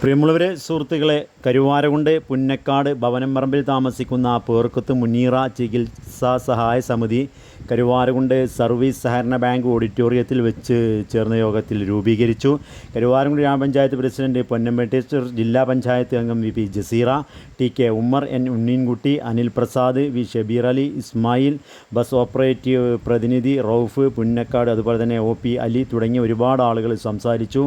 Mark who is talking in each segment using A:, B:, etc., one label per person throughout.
A: പ്രിയമുള്ളവരെ സുഹൃത്തുക്കളെ കരുവാരകുണ്ട് പുന്നക്കാട് ഭവനം പറമ്പിൽ താമസിക്കുന്ന പേർക്കുത്ത് മുനീറ ചികിത്സാ സഹായ സമിതി കരുവാരകുണ്ട് സർവീസ് സഹകരണ ബാങ്ക് ഓഡിറ്റോറിയത്തിൽ വെച്ച് ചേർന്ന യോഗത്തിൽ രൂപീകരിച്ചു. കരുവാരകുണ്ട് ഗ്രാമപഞ്ചായത്ത് പ്രസിഡന്റ് പൊന്നമ്പേട്ടേശ്വർ ജില്ലാ പഞ്ചായത്ത് അംഗം V P Jaseera T K Ummer N Unneenkutty Anil Prasad V Shabeer Ali Ismail bus operative പ്രതിനിധി റൌഫ് പുന്നക്കാട് അതുപോലെ തന്നെ ഒ പി അലി തുടങ്ങിയ ഒരുപാട് ആളുകൾ സംസാരിച്ചു.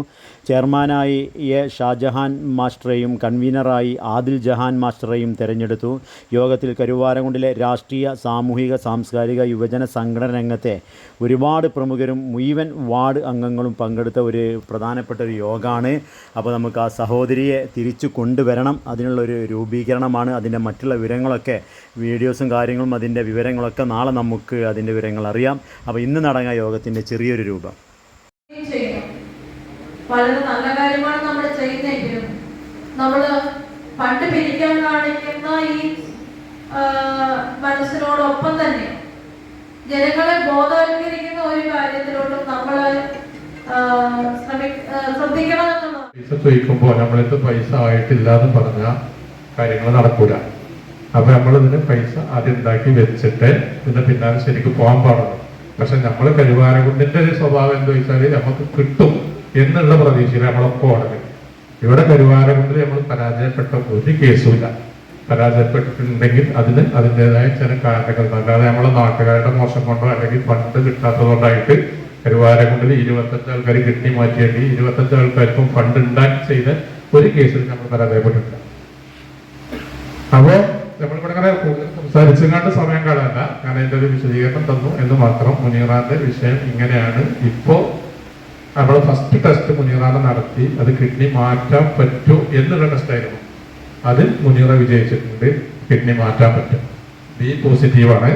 A: ചെയർമാനായി എ ഷാജഹാൻ മാസ്റ്ററെയും കൺവീനറായി ആദിൽ ജഹാൻ മാസ്റ്ററെയും തെരഞ്ഞെടുത്തു. യോഗത്തിൽ കരുവാരകുണ്ടിലെ രാഷ്ട്രീയ സാമൂഹിക സാംസ്കാരിക യുവജന സംഘടന രംഗത്തെ ഒരുപാട് പ്രമുഖരും മുഴുവൻ വാർഡ് അംഗങ്ങളും പങ്കെടുത്ത ഒരു പ്രധാനപ്പെട്ട ഒരു യോഗമാണ് അപ്പോൾ നമുക്ക് ആ സഹോദരിയെ തിരിച്ചു കൊണ്ടുവരണം. അതിനുള്ളൊരു രൂപീകരണമാണ്. അതിന്റെ മറ്റുള്ള വിവരങ്ങളൊക്കെ വീഡിയോസും കാര്യങ്ങളും അതിന്റെ വിവരങ്ങളൊക്കെ നാളെ നമുക്ക് അതിന്റെ വിവരങ്ങൾ അറിയാം. അപ്പോൾ ഇന്ന് നടങ്ങ യോഗത്തിന്റെ ചെറിയൊരു രൂപം.
B: വളരെ നല്ല കാര്യമാണ് നമ്മൾ നമ്മൾ പണ്ട് പിരിക്കാൻ കാണിക്കുന്ന ഈ മനസ്സിനോടൊപ്പം തന്നെ ജനങ്ങളെ ബോധവൽക്കരിക്കുന്ന ഒരു കാര്യത്തിലോട്ടും നമ്മൾ
C: പൈസ ചോദിക്കുമ്പോൾ നമ്മളടുത്ത് പൈസ ആയിട്ടില്ല എന്ന് പറഞ്ഞ കാര്യങ്ങൾ നടക്കൂല. അപ്പൊ നമ്മളിതിന് പൈസ ആദ്യം ഉണ്ടാക്കി വെച്ചിട്ട് ഇതിന്റെ പിന്നാലെ ശരിക്കും പോകാൻ പാടുള്ളൂ. പക്ഷെ നമ്മൾ കരുവാരകുണ്ടിന്റെ ഒരു സ്വഭാവം എന്താ വെച്ചാൽ നമുക്ക് കിട്ടും എന്നുള്ള പ്രതീക്ഷയിൽ നമ്മളൊക്കെ ഓടൽ ഇവിടെ കരുവാരകുണ്ടിൽ നമ്മൾ പരാജയപ്പെട്ട ഒരു കേസുമില്ല പരാജയപ്പെട്ടിട്ടുണ്ടെങ്കിൽ അതിന് അതിന്റെതായ ചില കാരണങ്ങൾ. അല്ലാതെ നമ്മളെ നാട്ടുകാരുടെ മോശം കൊണ്ടോ അല്ലെങ്കിൽ ഫണ്ട് കിട്ടാത്തതുകൊണ്ടായിട്ട് കരുവാരകുണ്ടിൽ ഇരുപത്തഞ്ച് ആൾക്കാർ കിട്ടി മാറ്റിയെങ്കിൽ ഇരുപത്തഞ്ച് ആൾക്കാർക്കും ഫണ്ട് ഉണ്ടാക്കി ചെയ്ത ഒരു കേസിൽ നമ്മൾ പരാജയപ്പെട്ടിട്ടില്ല. അപ്പോ നമ്മളിവിടെ ഇങ്ങനെ കൂടുതൽ സംസാരിച്ചുകൊണ്ട് സമയം കളയല്ല ഞാൻ അതിന്റെ ഒരു വിശദീകരണം തന്നു. എന്ന് മാത്രം മുനീറാന്റെ വിഷയം ഇങ്ങനെയാണ്. ഇപ്പോ നമ്മൾ ഫസ്റ്റ് ടെസ്റ്റ് മുനീറാനെ നടത്തി. അത് കിഡ്നി മാറ്റാൻ പറ്റൂ എന്നുള്ള ടെസ്റ്റ് അതിൽ മുനീറ വിജയിച്ചിട്ടുണ്ട്. കിഡ്നി മാറ്റാൻ പറ്റും. ബി പോസിറ്റീവാണ്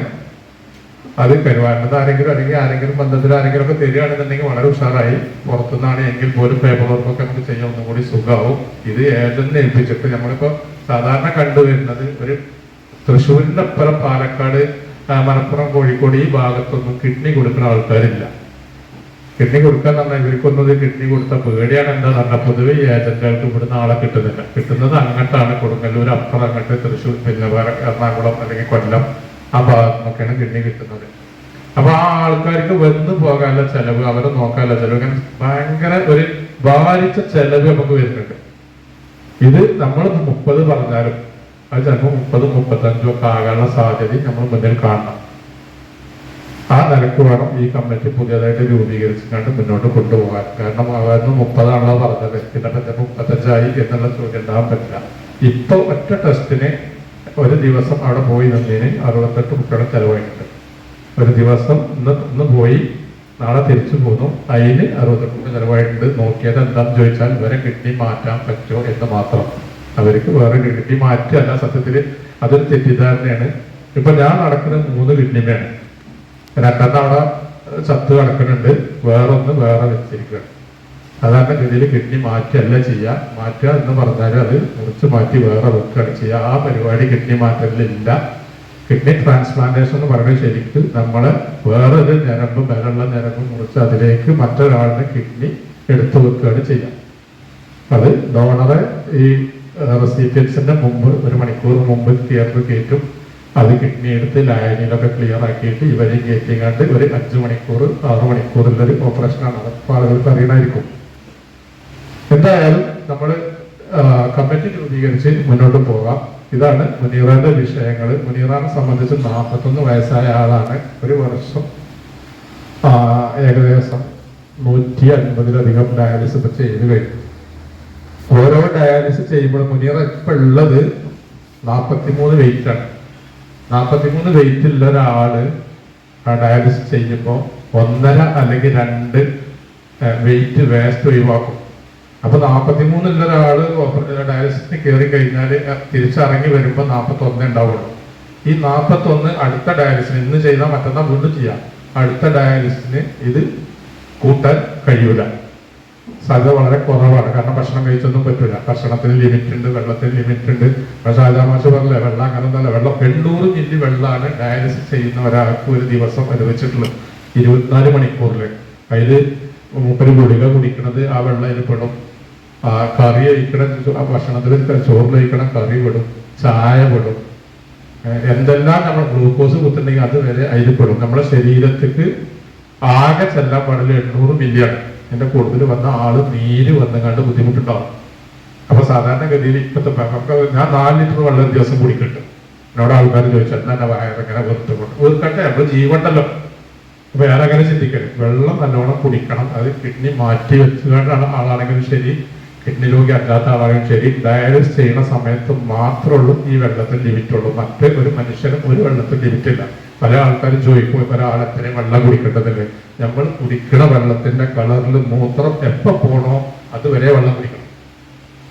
C: അത് കരുവാനത് ആരെങ്കിലും അല്ലെങ്കിൽ ആരെങ്കിലും ബന്ധത്തിൽ ആരെങ്കിലും ഒക്കെ തരികയാണെന്നുണ്ടെങ്കിൽ വളരെ ഉഷാറായി. പുറത്തുനിന്നാണ് എങ്കിൽ പോലും പേപ്പർ വർക്കൊക്കെ നമുക്ക് ചെയ്യാൻ ഒന്നും കൂടി സുഖമാവും. ഇത് ഏജന്റിനെ ഏൽപ്പിച്ചിട്ട് നമ്മളിപ്പോ സാധാരണ കണ്ടുവരുന്നത് ഒരു തൃശ്ശൂരിന്റെ അപ്പുറം പാലക്കാട് മലപ്പുറം കോഴിക്കോട് ഈ ഭാഗത്തൊന്നും കിഡ്നി കൊടുക്കുന്ന ആൾക്കാരില്ല. കിഡ്നി കൊടുക്കാൻ പറഞ്ഞാൽ ഇവർക്കൊന്നത് കിഡ്നി കൊടുത്ത പേടിയാണ്. എന്താ പറഞ്ഞാൽ പൊതുവെ ഈ ഏജന്റുകൾക്ക് ഇവിടുന്ന് ആളെ കിട്ടുന്നില്ല. കിട്ടുന്നത് അങ്ങോട്ടാണ്. കൊടുങ്ങല്ലൂർ അപ്പുറം അങ്ങോട്ട് തൃശ്ശൂർ പിന്നെ വേറെ എറണാകുളം അല്ലെങ്കിൽ കൊല്ലം ആ ഭാഗത്തു നിന്നൊക്കെയാണ് കിഡ്നി കിട്ടുന്നത്. അപ്പൊ ആ ആൾക്കാർക്ക് വന്നു പോകാനുള്ള ചെലവ് അവരെ നോക്കാനുള്ള ചെലവ് ഇങ്ങനെ ഭയങ്കര ഒരു ഭാരിച്ച ചെലവ് നമുക്ക് വരുന്നുണ്ട്. ഇത് നമ്മൾ മുപ്പത് പറഞ്ഞാലും അത് ചിലപ്പോൾ മുപ്പത് മുപ്പത്തഞ്ചും ഒക്കെ ആകാനുള്ള സാധ്യത നമ്മൾ മുന്നിൽ കാണണം. ആ നിലയ്ക്ക് വേണം ഈ കമ്മിറ്റി പുതിയതായിട്ട് രൂപീകരിച്ചുകൊണ്ട് മുന്നോട്ട് കൊണ്ടുപോകാൻ. കാരണം അവർന്ന് മുപ്പതാണല്ലോ പറഞ്ഞത്. പിന്നെ മുപ്പത്തഞ്ചായി എന്നുള്ള ചോദ്യം ഉണ്ടാകാൻ പറ്റില്ല. ഇപ്പൊ ഒറ്റ ടെസ്റ്റിന് ഒരു ദിവസം അവിടെ പോയി നിന്നതിന് അറുപത്തെട്ട് കുട്ടികളെ ചെലവായിട്ടുണ്ട്. ഒരു ദിവസം ഇന്ന് ഇന്ന് പോയി നാളെ തിരിച്ചു പോന്നു. അതിന് അറുപത്തെട്ട് കുട്ടി ചെലവായിട്ടുണ്ട്. നോക്കിയത് എന്താണെന്ന് ചോദിച്ചാൽ ഇവരെ കിഡ്നി മാറ്റാൻ പറ്റുമോ എന്ന് മാത്രം. അവർക്ക് വേറെ കിഡ്നി മാറ്റല്ല സത്യത്തിൽ അതൊരു തെറ്റിദ്ധാരണയാണ്. ഇപ്പൊ ഞാൻ നടക്കുന്ന മൂന്ന് കിഡ്നിമയാണ്. രണ്ടെണ്ണം അവിടെ ചത്ത് കിടക്കുന്നുണ്ട്. വേറൊന്ന് വേറെ വെച്ചിരിക്കുകയാണ് സാധാരണ ഗതിയിൽ കിഡ്നി മാറ്റല്ല ചെയ്യുക മാറ്റുക എന്ന് പറഞ്ഞാൽ അത് മുറിച്ച് മാറ്റി വേറെ വെക്കുകയാണ് ചെയ്യുക ആ പരിപാടി കിഡ്നി മാറ്റലില്ല. കിഡ്നി ട്രാൻസ്പ്ലാന്റേഷൻ എന്ന് പറയുന്നത് ശരിക്കും നമ്മൾ വേറൊരു ഞരമ്പ് മേലുള്ള ഞരമ്പ് മുറിച്ച് അതിലേക്ക് മറ്റൊരാളുടെ കിഡ്നി എടുത്തു വെക്കുകയാണ് ചെയ്യുക അത് ഡോണറെ ഈ റെസിപ്പിയൻസിന്റെ മുമ്പ് ഒരു മണിക്കൂർ മുമ്പ് തിയേറ്റർ കയറ്റും. അത് കിഡ്നി എടുത്ത് ലായനിയിലൊക്കെ ക്ലിയർ ആക്കിയിട്ട് ഇവരെ കയറ്റിങ്ങാണ്ട് ഒരു അഞ്ച് മണിക്കൂർ ആറ് മണിക്കൂറിലൊരു ഓപ്പറേഷനാണ് അത് ആളുകൾക്ക് അറിയണമായിരിക്കും. എന്തായാലും നമ്മൾ കമ്മിറ്റി രൂപീകരിച്ച് മുന്നോട്ട് പോകാം. ഇതാണ് മുനീറാന്റെ വിഷയങ്ങൾ മുനീറാനെ സംബന്ധിച്ച് നാൽപ്പത്തൊന്ന് വയസ്സായ ആളാണ്. ഒരു വർഷം ഏകദേശം നൂറ്റി അൻപതിലധികം ഡയാലിസിസ് ഇപ്പൊ ചെയ്ത് കഴിഞ്ഞു. ഓരോ ഡയാലിസിസ് ചെയ്യുമ്പോൾ മുനീറ ഇപ്പൊ ഉള്ളത് നാൽപ്പത്തിമൂന്ന് വെയിറ്റ് ആണ്. നാൽപ്പത്തിമൂന്ന് വെയിറ്റ് ഉള്ള ഒരാൾ ഡയാലിസിസ് ചെയ്യുമ്പോൾ ഒന്നര അല്ലെങ്കിൽ രണ്ട് വെയിറ്റ് വേസ്റ്റ് ഒഴിവാക്കും. അപ്പൊ നാൽപ്പത്തിമൂന്ന് ഉള്ള ഒരാൾ ഡയാലിസിസിന് കയറി കഴിഞ്ഞാൽ തിരിച്ചിറങ്ങി വരുമ്പോൾ നാൽപ്പത്തി ഒന്ന് ഉണ്ടാവുള്ളൂ. ഈ നാൽപ്പത്തി ഒന്ന് അടുത്ത ഡയാലിസിന് ഇന്ന് ചെയ്താൽ മറ്റന്നാൾ വീണ്ടും ചെയ്യാം. അടുത്ത ഡയാലിസിന് ഇത് കൂട്ടാൻ കഴിയൂല. സാധ്യത വളരെ കുറവാണ്. കാരണം ഭക്ഷണം കഴിച്ചൊന്നും പറ്റില്ല ഭക്ഷണത്തിന് ലിമിറ്റ് ഉണ്ട് വെള്ളത്തിന് ലിമിറ്റ് ഉണ്ട് പക്ഷെ പറഞ്ഞില്ല വെള്ളം അങ്ങനെ ഒന്നല്ല വെള്ളം എണ്ണൂറ് മില്ലി വെള്ളമാണ് ഡയാലിസിസ് ചെയ്യുന്ന ഒരാൾക്ക് ഒരു ദിവസം അനുവദിച്ചിട്ടുള്ളത്. ഇരുപത്തിനാല് മണിക്കൂറിൽ അതിൽ മൂപ്പര് ഗുളിക കുടിക്കണത് ആ വെള്ളം അതിൽ പെടും. ആ കറി കഴിക്കണം ഭക്ഷണത്തിൽ ചോറ് കഴിക്കണം കറി വിടും ചായ വിടും എന്തെല്ലാം നമ്മൾ ഗ്ലൂക്കോസ് കുത്തുണ്ടെങ്കിൽ അത് വരെ അതിൽ പെടും. നമ്മുടെ ശരീരത്തിക്ക് ആകെ ചെല്ലാൻ പാടില്ല എണ്ണൂറ് മില്യൺ എന്റെ കൂടുതൽ വന്ന ആൾ നീര് വന്നുകൊണ്ട് ബുദ്ധിമുട്ടുണ്ടാവും. അപ്പൊ സാധാരണഗതിയിൽ ഇപ്പത്തെ നമുക്ക് ഞാൻ നാല് ലിറ്റർ വെള്ളം ദിവസം കുടിക്കുന്നുണ്ട് എന്നോട് ആൾക്കാർ ചോദിച്ചാൽ എന്നാ വയറിങ്ങനെ വെറുത്തുകൊണ്ട് വെറുക്കട്ടെ നമ്മൾ ജീവണ്ടല്ലോ. വേറെ അങ്ങനെ ചിന്തിക്കരുത് വെള്ളം നല്ലോണം കുടിക്കണം അത് കിഡ്നി മാറ്റി വെച്ചുകൊണ്ടാണ് ആളാണെങ്കിലും ശരി. കിഡ്നി രോഗി അല്ലാത്ത ആളാണെങ്കിലും ശരി. ഡയാലിസ് ചെയ്യുന്ന സമയത്ത് മാത്രമുള്ളൂ ഈ വെള്ളത്തിൽ ലിമിറ്റുള്ളൂ മറ്റ് ഒരു മനുഷ്യനും ഒരു വെള്ളത്തിൽ ജീവിച്ചില്ല പല ആൾക്കാരും ചോദിക്കും എത്രയും വെള്ളം കുടിക്കേണ്ടതില്ലേ? നമ്മൾ കുടിക്കണ വെള്ളത്തിന്റെ കളറിൽ മൂത്രം എപ്പ പോണോ അതുവരെ വെള്ളം കുടിക്കണം.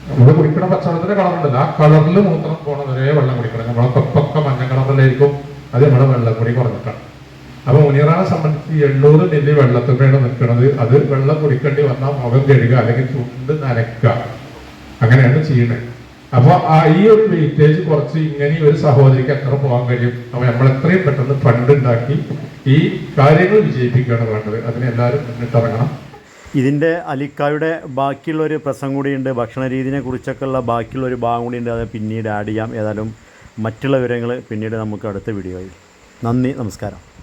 C: നമ്മൾ കുടിക്കണ പച്ചവെള്ളത്തിന്റെ കളറുണ്ടല്ലോ. ആ കളറിൽ മൂത്രം പോണ വരെ വെള്ളം കുടിക്കണം. നമ്മളെ തൊപ്പൊക്കെ മഞ്ഞ കളറിലായിരിക്കും അത് നമ്മളെ വെള്ളം കൂടി കുറഞ്ഞിട്ടാണ്. അപ്പൊ മുനീറാനെ സംബന്ധിച്ച് എണ്ണൂറ് മില്ലി വെള്ളത്തിനാണ് നിൽക്കുന്നത്. അത് വെള്ളം കുടിക്കേണ്ടി വന്നാൽ മുഖം കഴുകുക അല്ലെങ്കിൽ ചുണ്ട് നനക്കുക അങ്ങനെയാണ് ചെയ്യുന്നത്. അപ്പൊ ആ ഈ ഒരു വെയിറ്റേജ് കുറച്ച് ഇങ്ങനെ ഒരു സഹോദരിക്ക് എത്ര പോകാൻ കഴിയും? അപ്പൊ നമ്മൾ എത്രയും പെട്ടെന്ന് ഫണ്ട് ഉണ്ടാക്കി ഈ കാര്യങ്ങൾ വിജയിപ്പിക്കുകയാണ് വേണ്ടത്. അതിന് എല്ലാവരും മുന്നിട്ടിറങ്ങണം.
A: ഇതിന്റെ അലിക്കായുടെ ബാക്കിയുള്ള ഒരു പ്രസംഗം കൂടിയുണ്ട്. ഭക്ഷണ രീതിയെ കുറിച്ചൊക്കെ ഉള്ള ബാക്കിയുള്ള ഒരു ഭാഗം കൂടിയുണ്ട്. അത് പിന്നീട് ആഡ് ചെയ്യാം. ഏതായാലും മറ്റുള്ള വിവരങ്ങൾ പിന്നീട് നമുക്ക് അടുത്ത വീഡിയോയിൽ നന്ദി. നമസ്കാരം.